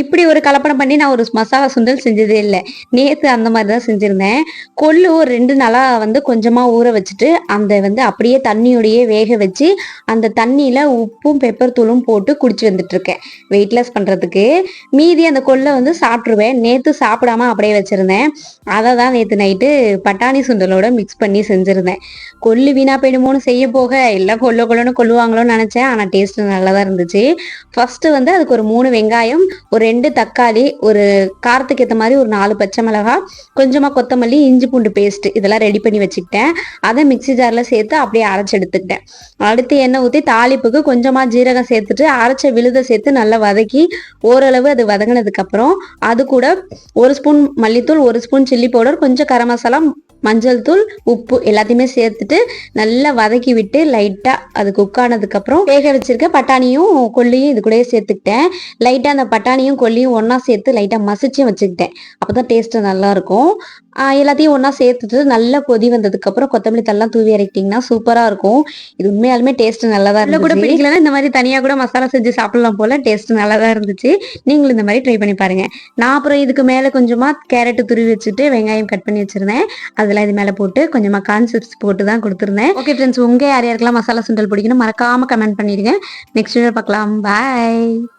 இப்படி ஒரு கலப்படம் பண்ணி நான் ஒரு மசாலா சுண்டல் செஞ்சதே இல்லை. நேற்று அந்த மாதிரி தான் செஞ்சுருந்தேன். கொள்ளு ஒரு ரெண்டு நாளாக வந்து கொஞ்சமாக ஊற வச்சுட்டு அந்த வந்து அப்படியே தண்ணியோடையே வேக வச்சு அந்த தண்ணியில் உப்பும் பெப்பர் தூளும் போட்டு குடிச்சு வந்துட்டுருக்கேன். வெயிட் லாஸ் பண்ணுறதுக்கு மீதி அந்த கொள்ளை வந்து சாப்பிட்ருவேன் நேற்று சாப்பிடாம அப்படியே வச்சுருந்தேன். அதை தான் நேற்று நைட்டு பட்டாணி சுண்டலோட மிக்ஸ் பண்ணி செஞ்சுருந்தேன். கொள்ளு வீணா போயிடுமோன்னு செய்ய போக எல்லாம் கொல்ல கொள்ளன்னு கொள்ளுவாங்களோன்னு நினச்சேன். ஆனால் டேஸ்ட் நல்லா தான் இருந்துச்சு. ஃபர்ஸ்ட் வந்து அதுக்கு ஒரு மூணு வெங்காயம் ஒரு ரெண்டு தக்காளி ஒரு காரத்துக்கு ஏற்ற மாதிரி ஒரு நாலு பச்சை மிளகாய் கொஞ்சமாக கொத்தமல்லி இஞ்சி பூண்டு பேஸ்ட் இதெல்லாம் ரெடி பண்ணி வச்சுக்கிட்டேன். அதை மிக்ஸி ஜாரில் சேர்த்து அப்படியே அரைச்சி எடுத்துக்கிட்டேன். அடுத்து எண்ணெய் ஊற்றி தாளிப்புக்கு கொஞ்சமாக ஜீரகம் சேர்த்துட்டு அரைச்ச விழுதை சேர்த்து நல்லா வதக்கி ஓரளவு அது வதங்கினதுக்கப்புறம் அது கூட ஒரு ஸ்பூன் மல்லித்தூள் ஒரு ஸ்பூன் சில்லி பவுடர் கொஞ்சம் கரம் மசாலா மஞ்சள் தூள் உப்பு எல்லாத்தையுமே சேர்த்துட்டு நல்லா வதக்கி விட்டு லைட்டாக அது குக் ஆனதுக்கப்புறம் வேக வச்சிருக்க பட்டாணியும் கொல்லியும் இது கூடயே சேர்த்துக்கிட்டேன். லைட்டாக அந்த பட்டாணியும் கொல்லியும் ஒன்றா சேர்த்து லைட்டாக மசிச்சும் வச்சுக்கிட்டேன். அப்போ தான் டேஸ்ட்டு நல்லாயிருக்கும் எல்லாத்தையும் ஒன்றா சேர்த்துட்டு நல்லா கொதி வந்ததுக்கப்புறம் கொத்தமல்லி தல்லாம் தூவி இறக்கிட்டிங்கன்னா சூப்பராக இருக்கும். இது உண்மையாலுமே டேஸ்ட் நல்லா தான் இருந்துச்சு. கூட பிடிக்கலன்னா இந்த மாதிரி தனியாக கூட மசாலா செஞ்சு சாப்பிடலாம் போல் டேஸ்ட் நல்லா தான் இருந்துச்சு. நீங்களும் இந்த மாதிரி ட்ரை பண்ணி பாருங்கள் நான் அப்புறம் இதுக்கு மேலே கொஞ்சமாக கேரட்டு துருவி வச்சுட்டு வெங்காயம் கட் பண்ணி வச்சுருந்தேன். அதெல்லாம் இது மேலே போட்டு கொஞ்சமாக கான்செப்ட்ஸ் போட்டு தான் கொடுத்துருந்தேன். ஓகே ஃப்ரெண்ட்ஸ் உங்கள் யார் யாருக்கெல்லாம் மசாலா சுண்டல் பிடிக்கணும் மறக்காமல் கமெண்ட் பண்ணிடுங்க. நெக்ஸ்ட் வீடியோ பார்க்கலாம். பாய்